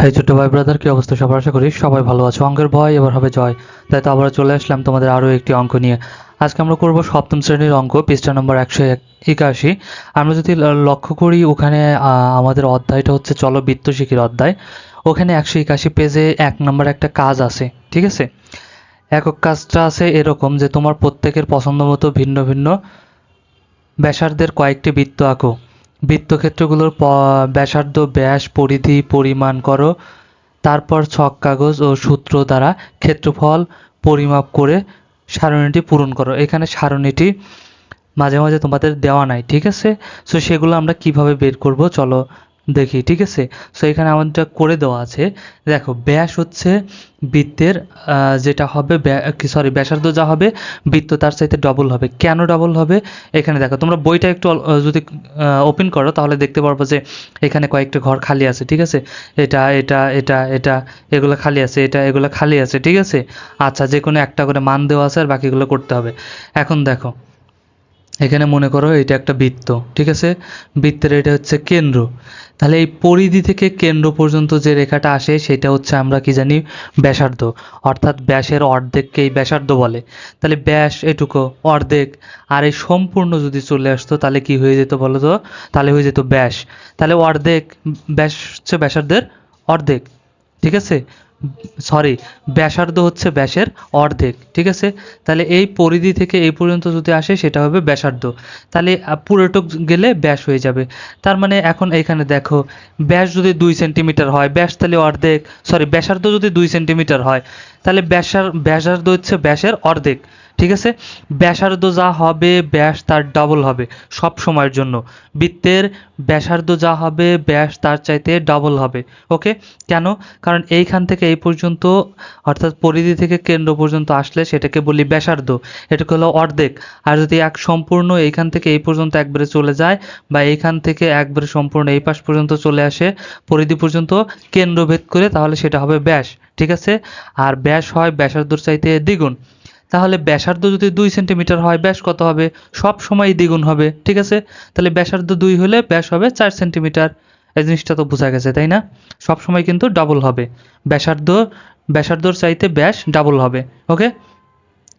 হ্যাঁ ছোট্ট ভাই ব্রাদার কি অবস্থা? সবার আশা করি সবাই ভালো আছো। অঙ্কের ভয় এবার হবে জয়। তাই তো আবার চলে আসলাম তোমাদের আরও একটি অঙ্ক নিয়ে। আজকে আমরা করব সপ্তম শ্রেণির অঙ্ক, পৃষ্ঠা নম্বর একশো একাশি। আমরা যদি লক্ষ্য করি, ওখানে আমাদের অধ্যায়টা হচ্ছে চলো বৃত্ত শিখির অধ্যায়। ওখানে একশো একাশি পেজে এক নম্বর একটা কাজ আছে, ঠিক আছে? একক কাজটা আছে এরকম যে তোমার প্রত্যেকের পছন্দ মতো ভিন্ন ভিন্ন ব্যাসার্ধের কয়েকটি বৃত্ত আঁকো। বৃত্তক্ষেত্রগুলোর ক্ষেত্রগুলোর ব্যাসার্ধ, ব্যাস, পরিধি, পরিমাণ করো। তারপর ছক কাগজ ও সূত্র দ্বারা ক্ষেত্রফল পরিমাপ করে সারণীটি পূরণ করো। এখানে সারণীটি মাঝে মাঝে তোমাদের দেওয়া নাই, ঠিক আছে? সো সেগুলো আমরা কীভাবে বের করব? চলো দেখি, ঠিক আছে? সো এখানে আমাদের করে দেওয়া আছে, দেখো, ব্যাস হচ্ছে বৃত্তের যেটা হবে সরি ব্যাসার্ধ যা হবে, বৃত্ত তার চাইতে ডবল হবে। কেন ডবল হবে? এখানে দেখো, তোমরা বইটা একটু যদি ওপেন করো, তাহলে দেখতে পারব যে এখানে কয়েকটা ঘর খালি আছে, ঠিক আছে? এটা এটা এটা এটা, এগুলো খালি আছে, এটা, এগুলো খালি আছে, ঠিক আছে? আচ্ছা যে কোনো একটা করে মান দেওয়া আছে আর বাকিগুলো করতে হবে। এখন দেখো এখানে মনে করো এটা একটা বৃত্ত, ঠিক আছে? বৃত্তের এটা হচ্ছে কেন্দ্র। তাহলে এই পরিধি থেকে কেন্দ্র পর্যন্ত যে রেখাটা আসে সেটা হচ্ছে আমরা কি জানি ব্যাসার্ধ। অর্থাৎ ব্যাসের অর্ধেককে এই ব্যাসার্ধ বলে। তাহলে ব্যাস এটুকু, অর্ধেক। আর এই সম্পূর্ণ যদি চলে আসতো তাহলে কি হয়ে যেত বলো তো? তাহলে হয়ে যেত ব্যাস। তাহলে অর্ধেক, ব্যাস হচ্ছে ব্যাসার্ধের অর্ধেক, ঠিক আছে? সরি, ব্যাসার্ধ হচ্ছে ব্যাসের অর্ধেক, ঠিক আছে? তাহলে এই পরিধি থেকে এই পর্যন্ত যদি আসে, সেটা হবে ব্যাসার্ধ। তাহলে পুরোটক গেলে ব্যাস হয়ে যাবে। তার মানে এখন এখানে দেখো, ব্যাস যদি দুই সেন্টিমিটার হয়, ব্যাস তাহলে অর্ধেক, সরি, ব্যাসার্ধ যদি দুই সেন্টিমিটার হয়, তাহলে ব্যাসার, ব্যাসার্ধ হচ্ছে ব্যাসের অর্ধেক। ঠিক আছে? ব্যাসার্ধ যা হবে, ব্যাস তার ডাবল হবে সব সময়ের জন্য। বৃত্তের ব্যাসার্ধ যা হবে, ব্যাস তার চাইতে ডাবল হবে। ওকে কেন? কারণ এইখান থেকে এই পর্যন্ত, অর্থাৎ পরিধি থেকে কেন্দ্র পর্যন্ত আসলে সেটাকে বলি ব্যাসার্ধ। এটাকে হলো অর্ধেক। আর যদি এক সম্পূর্ণ এইখান থেকে এই পর্যন্ত একবারে চলে যায় বা এইখান থেকে একবারে সম্পূর্ণ এই পাশ পর্যন্ত চলে আসে, পরিধি পর্যন্ত কেন্দ্রভেদ করে তাহলে সেটা হবে ব্যাস। ঠিক আছে? আর ব্যাস হয় ব্যাসার্ধর চাইতে দ্বিগুণ। তাহলে ব্যাসার্ধ যদি দুই সেন্টিমিটার হয়, ব্যাস কত হবে? সব সময় দ্বিগুণ হবে, ঠিক আছে? তাহলে ব্যাসার্ধ দুই হলে ব্যাস হবে চার সেন্টিমিটার। এই জিনিসটা তো বোঝা গেছে, তাই না? সব সময় কিন্তু ডাবল হবে। ব্যাসার্ধ, ব্যাসার্ধর চাইতে ব্যাস ডাবল হবে ওকে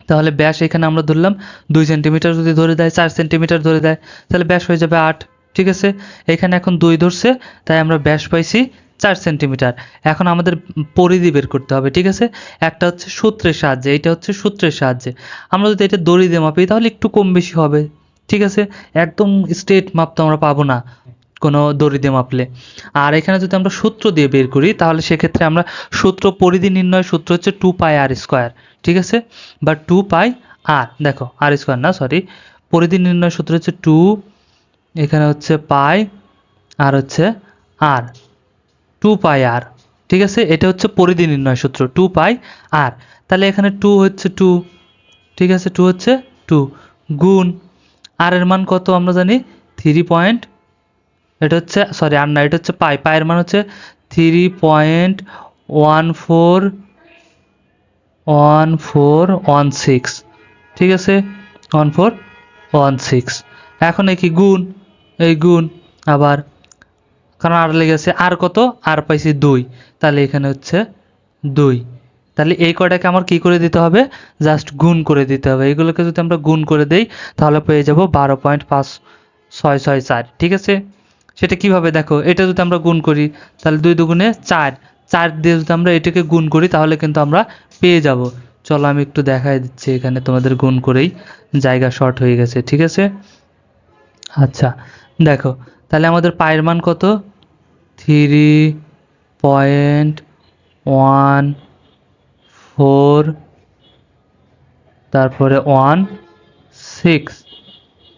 তাহলে ব্যাস এখানে আমরা ধরলাম দুই সেন্টিমিটার যদি ধরে দেয়, চার সেন্টিমিটার ধরে দেয়, তাহলে ব্যাস হয়ে যাবে আট, ঠিক আছে? এখানে এখন দুই ধরছে, তাই আমরা ব্যাস পাইছি চার সেন্টিমিটার। এখন আমাদের পরিধি বের করতে হবে, ঠিক আছে? একটা হচ্ছে সূত্রের সাহায্যে এটা হচ্ছে সূত্রের সাহায্যে। আমরা যদি এটা দড়ি দিয়ে মাপি, তাহলে একটু কম বেশি হবে, ঠিক আছে? একদম স্ট্রেট মাপ তো আমরা পাবো না কোনো দড়ি দিয়ে মাপলে। আর এখানে যদি আমরা সূত্র দিয়ে বের করি, তাহলে সেক্ষেত্রে আমরা সূত্র পরিধি নির্ণয় সূত্র হচ্ছে টু পাই আর স্কোয়ার ঠিক আছে? বা টু পাই আর দেখো আর স্কোয়ার না সরি পরিধি নির্ণয় সূত্র হচ্ছে টু এখানে হচ্ছে পাই আর হচ্ছে আর টু পাই আর ঠিক আছে? এটা হচ্ছে পরিধি নির্ণয় সূত্র টু পাই আর তাহলে এখানে টু হচ্ছে টু ঠিক আছে? টু হচ্ছে টু গুণ আর এর মান কত আমরা জানি? থ্রি পয়েন্ট এটা হচ্ছে সরি আর না, এটা হচ্ছে পাই পায়ের মান হচ্ছে three point one four one four one six ঠিক আছে? ওয়ান ফোর ওয়ান সিক্স এখন কি? গুণ, এই গুণ, আবার কারণ আর লেগে লেগেছে আর কত? আর পাইছি দুই। তাহলে এখানে হচ্ছে দুই। তাহলে এই কয়টাকে আমার কি করে দিতে হবে? জাস্ট গুণ করে দিতে হবে। এগুলোকে যদি আমরা গুণ করে দেই, তাহলে পেয়ে যাব বারো পয়েন্ট পাঁচ ছয় ছয় চার। ঠিক আছে? সেটা কীভাবে দেখো? এটা যদি আমরা গুণ করি, তাহলে দুই দুগুণে চার। চার দিয়ে যদি আমরা এটাকে গুণ করি, তাহলে কিন্তু আমরা পেয়ে যাব। চলো আমি একটু দেখাই দিচ্ছি এখানে তোমাদের গুণ করেই। জায়গা শর্ট হয়ে গেছে, ঠিক আছে? আচ্ছা দেখো। তাহলে আমাদের পায়ের মান কত? থ্রি পয়েন্ট ওয়ান ফোর তারপরে ওয়ান সিক্স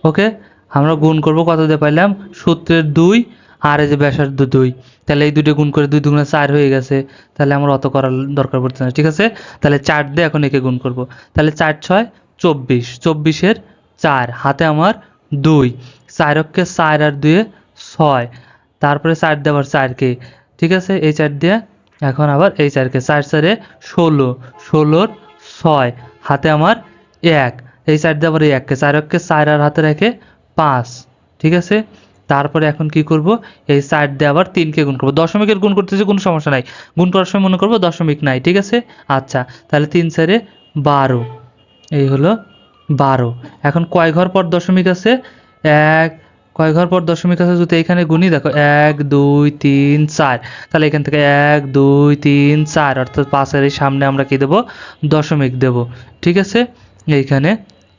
ওকে আমরা গুণ করব কত দিয়ে পাইলাম? সূত্রের দুই, আর এই যে ব্যাসার্ধ দুই। তাহলে এই দুটো গুণ করে দুই দুগুণে চার হয়ে গেছে। তাহলে আমার অত করার দরকার পড়ছে না, ঠিক আছে? তাহলে চার দিয়ে এখন একে গুণ করব। তাহলে চার, ছয়, চব্বিশ। চব্বিশের চার, হাতে আমার দুই। চার অক্ষে চার আর দুয়ে ছয়। তারপরে চার আবার চারকে ঠিক আছে? এই চার দিয়ে এখন আবার এই চারকে চার চারে ষোলো, ষোলোর ছয়, হাতে আমার এক। এই চার দিয়ে আবার এককে চার অক্ষে চার আর হাতে রেখে পাঁচ, ঠিক আছে? তারপরে এখন কি করব? এই সাইড দিয়ে আবার তিনকে গুণ করব। দশমিকের গুণ করতেছি কোনো সমস্যা নাই। গুণ করার সময় মনে করব দশমিক নাই, ঠিক আছে? আচ্ছা তাহলে তিন চারে বারো, এই হলো বারো। এখন কয় ঘর পর দশমিক আছে? এক কয় ঘর পর দশমিক আছে যদি এখানে গুণি দেখো, এক, দুই, তিন, চার। তাহলে এখান থেকে এক, দুই, তিন, চার, অর্থাৎ পাঁচের এই সামনে আমরা কি দেব? দশমিক দেব। ঠিক আছে? এইখানে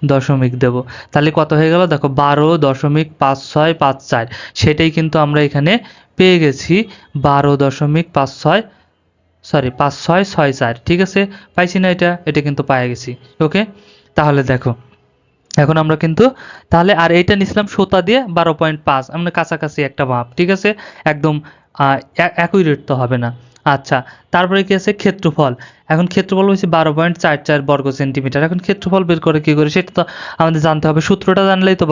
দশমিক দেব। তাহলে কত হয়ে গেল? দেখো, বারো দশমিক পাঁচ ছয় পাঁচ চার। সেটাই কিন্তু আমরা এখানে পেয়ে গেছি বারো দশমিক পাঁচ ছয় সরি পাঁচ ছয় ছয় চার। ঠিক আছে? পাইছি না এটা? এটা কিন্তু পাই গেছি। ওকে তাহলে দেখো। এখন আমরা কিন্তু তাহলে আর এইটা নিছিলাম সুতা দিয়ে বারো পয়েন্ট পাঁচ। আমরা কাছাকাছি একটা মাপ, ঠিক আছে? একদম একই রেট তো হবে না। আচ্ছা তারপরে কি আছে? ক্ষেত্রফল। এখন ক্ষেত্রফল হচ্ছে বারো পয়েন্ট চার চার বর্গ সেন্টিমিটার এখন ক্ষেত্রফল বের করে কি করে? সেটা তো আমাদের জানতে হবে। সূত্রটা জানলেই তো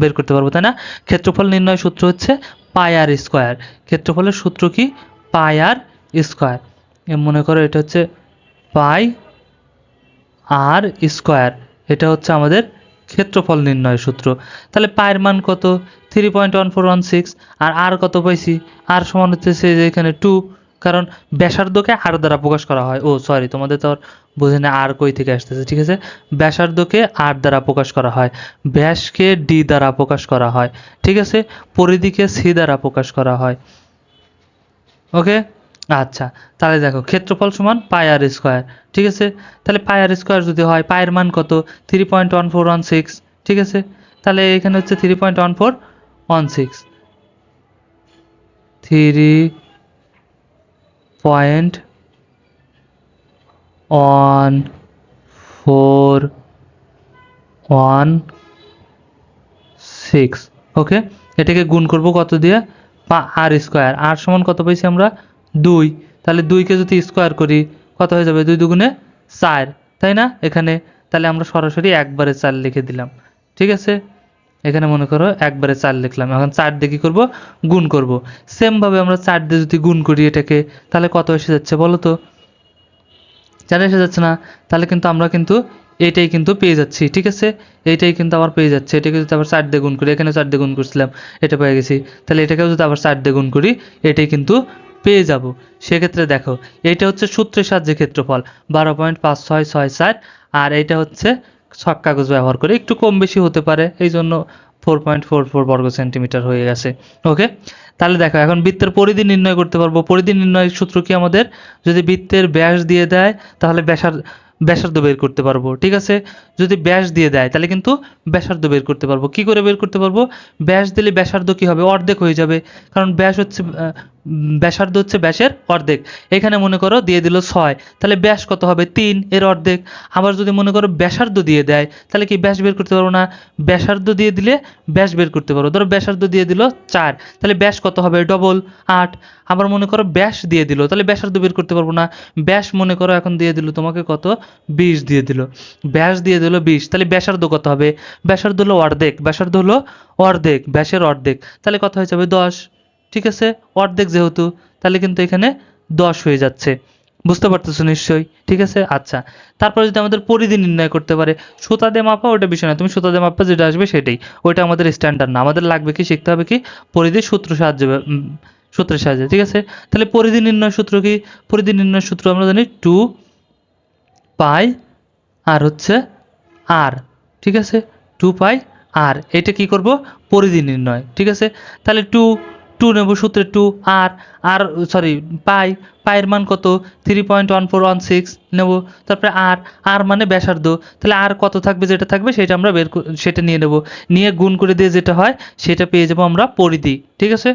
বের করতে পারব, তাই না? ক্ষেত্রফল নির্ণয় সূত্র হচ্ছে পাই আর স্কোয়ার ক্ষেত্রফলের সূত্র কি? পাই আর স্কোয়ার মনে করো এটা হচ্ছে পাই আর স্কোয়ার এটা হচ্ছে আমাদের ক্ষেত্রফল নির্ণয় সূত্র। তাহলে পায়ের মান কত? Three point one four one six আর আর কত পাইছি? আর সমান হচ্ছে যে এখানে টু কারণ ব্যাসার্ধকে আর দ্বারা প্রকাশ করা হয়। ও সরি তোমাদের তো বুঝে না আর কই থেকে আসতেছে, ঠিক আছে? ব্যাসার্ধকে আর দ্বারা প্রকাশ করা হয়। ব্যাসকে ডি দ্বারা প্রকাশ করা হয়, ঠিক আছে? পরিধিকে সি দ্বারা প্রকাশ করা হয়। ওকে আচ্ছা তাহলে দেখো, ক্ষেত্রফল সমান পাই আর স্কোয়ার, ঠিক আছে? তাহলে পাই আর স্কোয়ার যদি হয় পায়ের মান কত? Three point one four one six ঠিক আছে? তাহলে এখানে হচ্ছে three point one four one six three point one four one six okay এটাকে গুণ করব কত দিয়ে? আর স্কোয়ার আর সমান কত পাইছি আমরা? দুই। তাহলে দুইকে যদি স্কোয়ার করি, কত হয়ে যাবে? দুই দুগুণে চার, তাই না? এখানে তাহলে আমরা সরাসরি একবারে চার লিখে দিলাম। ঠিক আছে? এখানে মনে করো একবারে চার লিখলাম। এখন চার দিয়ে কী করব? গুণ করব। সেমভাবে আমরা চার দিয়ে যদি গুণ করি এটাকে, তাহলে কত এসে যাচ্ছে বলো তো? চার এসে যাচ্ছে না? তাহলে কিন্তু আমরা কিন্তু এইটাই কিন্তু পেয়ে যাচ্ছি। ঠিক আছে? এইটাই কিন্তু আবার পেয়ে যাচ্ছে। এটাকে যদি আবার চার দিয়ে গুণ করি এখানে চার দিয়ে গুণ করছিলাম, এটা পেয়ে গেছি। তাহলে এটাকেও যদি আবার চার দিয়ে গুণ করি, এটাই কিন্তু পেয়ে যাব। সেক্ষেত্রে দেখো, এইটা হচ্ছে সূত্রের সাহায্যে ক্ষেত্রফল, বারো পয়েন্ট পাঁচ ছয় ছয় চার আর এইটা হচ্ছে ছক কাগজ ব্যবহার করে একটু কম বেশি হতে পারে, এই জন্য ফোর পয়েন্ট ফোর ফোর বর্গ সেন্টিমিটার হয়ে গেছে। ওকে তাহলে দেখো, এখন বৃত্তের পরিধি নির্ণয় করতে পারব। পরিধি নির্ণয়ের সূত্র কি আমাদের? যদি বৃত্তের ব্যাস দিয়ে দেয়, তাহলে ব্যাসার ব্যাসার্ধ বের করতে পারব, ঠিক আছে? যদি ব্যাস দিয়ে দেয়, তাহলে কিন্তু ব্যাসার্ধ বের করতে পারব। কি করে বের করতে পারব? ব্যাস দিলে ব্যাসার্ধ কি হবে? অর্ধেক হয়ে যাবে। কারণ ব্যাস হচ্ছে ব্যাসার্ধ হচ্ছে ব্যাসের অর্ধেক। এখানে মনে করো দিয়ে দিল ছয়। তাহলে ব্যাস কত হবে? তিন, এর অর্ধেক। আবার যদি মনে করো ব্যাসার্ধ দিয়ে দেয়, তাহলে কি ব্যাস বের করতে পারব না? ব্যাসার্ধ দিয়ে দিলে ব্যাস বের করতে পারব। ধরো ব্যাসার্ধ দিয়ে দিল চার, তাহলে ব্যাস কত হবে? ডবল আট। আবার মনে করো ব্যাস দিয়ে দিল, তাহলে ব্যাসার্ধ বের করতে পারব না। ব্যাস মনে করো এখন দিয়ে দিল তোমাকে কত? বিশ দিয়ে দিল। ব্যাস দিয়ে দিল বিশ, তাহলে ব্যাসার্ধ কত হবে? ব্যাসার্ধ হলো অর্ধেক। ব্যাসার্ধ হলো অর্ধেক, ব্যাসের অর্ধেক। তাহলে কত হয়ে যাবে? দশ। ঠিক আছে? অর্ধেক যেহেতু, তাহলে কিন্তু এখানে দশ হয়ে যাচ্ছে। বুঝতে পারতেছো নিশ্চয়ই? ঠিক আছে? আচ্ছা। তারপরে যদি আমাদের পরিধি নির্ণয় করতে পারে সুতা দিয়ে মাপা ওটা বিষয় না। তুমি সুতা দিয়ে মাপা যেটা আসবে সেটাই। ওইটা আমাদের স্ট্যান্ডার্ড না। আমাদের লাগবে কি, শিখতে হবে কি, পরিধি সূত্র সাহায্যে সূত্রের সাহায্যে, ঠিক আছে? তাহলে পরিধি নির্ণয় সূত্র কি? পরিধি নির্ণয় সূত্র আমরা জানি টু পাই আর হচ্ছে আর, ঠিক আছে? Two pi r. এটা কি করব? পরিধি নির্ণয়, ঠিক আছে? তাহলে টু টু নেব, সূত্রে টু, আর আর সরি পাই পায়ের মান কত? Three point one four one six নেব, তারপরে আর আর মানে ব্যাসার্ধ। তাহলে আর কত থাকবে যেটা থাকবে সেটা আমরা বের সেটা নিয়ে নেব। নিয়ে গুণ করে দিয়ে যেটা হয় সেটা পেয়ে যাব আমরা পরিধি, ঠিক আছে?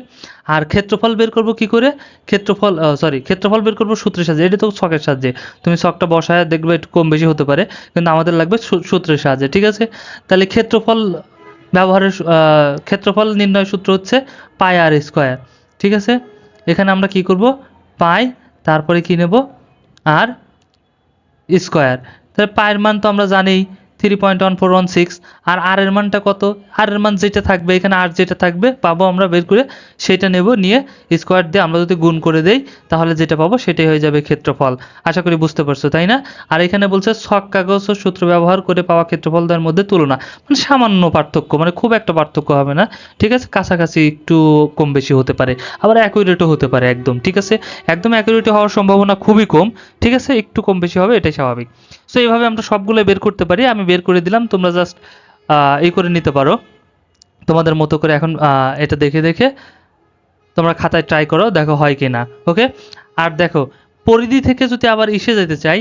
আর ক্ষেত্রফল বের করব কি করে? ক্ষেত্রফল সরি ক্ষেত্রফল বের করব সূত্রের সাহায্যে। এটা তো ছকের সাহায্যে। তুমি ছকটা বসায় দেখবে, একটু কম বেশি হতে পারে, কিন্তু আমাদের লাগবে সূত্রের সাহায্যে, ঠিক আছে? তাহলে ক্ষেত্রফল ব্যবহারের ক্ষেত্রফল নির্ণয় সূত্র হচ্ছে পাই আর স্কোয়ার, ঠিক আছে? এখানে আমরা কি করব? পাই, তারপরে কি নেব? R square. তাহলে পায়ের মান তো আমরা জানি three point one four one six আর আর এর মানটা কত? আর এর মান যেটা থাকবে, এখানে আর যেটা থাকবে, পাবো আমরা বের করে সেটা নেব, নিয়ে স্কোয়ার দিয়ে আমরা যদি গুণ করে দেই, তাহলে যেটা পাবো সেটাই হয়ে যাবে ক্ষেত্রফল। আশা করি বুঝতে পারছ, তাই না? আর এখানে বলছে ছক, কাগজ ও সূত্র ব্যবহার করে পাওয়া ক্ষেত্রফলদের মধ্যে তুলনা। মানে সামান্য পার্থক্য মানে খুব একটা পার্থক্য হবে না, ঠিক আছে? কাছাকাছি একটু কম বেশি হতে পারে, আবার অ্যাকুরেটও হতে পারে একদম, ঠিক আছে? একদম অ্যাকুরেট হওয়ার সম্ভাবনা খুবই কম, ঠিক আছে? একটু কম বেশি হবে, এটাই স্বাভাবিক। সো এইভাবে আমরা সবগুলো বের করতে পারি। আমি বের করে দিলাম, তোমরা জাস্ট এই করে নিতে পারো। তোমাদের মতো করে এখন এটা দেখে দেখে তোমরা খাতায় ট্রাই করো, দেখো হয় কি না ওকে আর দেখো, পরিধি থেকে যদি আবার ইসে যেতে চাই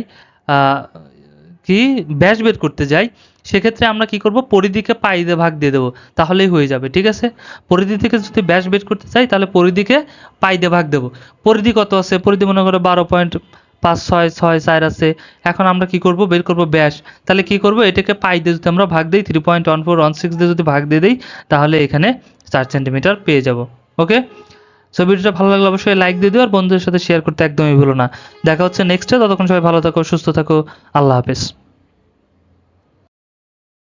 কি, ব্যাস বের করতে যাই, সেক্ষেত্রে আমরা কি করব? পরিধিকে পাই দিয়ে ভাগ দিয়ে দেবো, তাহলেই হয়ে যাবে, ঠিক আছে? পরিধি থেকে যদি ব্যাস বের করতে চাই, তাহলে পরিধিকে পাই দিয়ে ভাগ দেবো। পরিধি কত আছে? পরিধি মনে করো বারো পয়েন্ট পাঁচ ছয় ছয় চার আছে। এখন আমরা কি করব? বের করব ব্যাস তাহলে কি করব? এটাকে পাই দিয়ে যদি আমরা ভাগ দিই three point one four one six দিয়ে যদি ভাগ দিয়ে দিই, তাহলে এখানে চার সেন্টিমিটার পেয়ে যাব। ওকে সো ভিডিওটা ভালো লাগলে অবশ্যই লাইক দিয়ে দিও আর বন্ধুদের সাথে শেয়ার করতে একদমই ভুলো না। দেখা হচ্ছে নেক্সটে ততক্ষণ সবাই ভালো থাকো, সুস্থ থাকো। আল্লাহ হাফেজ।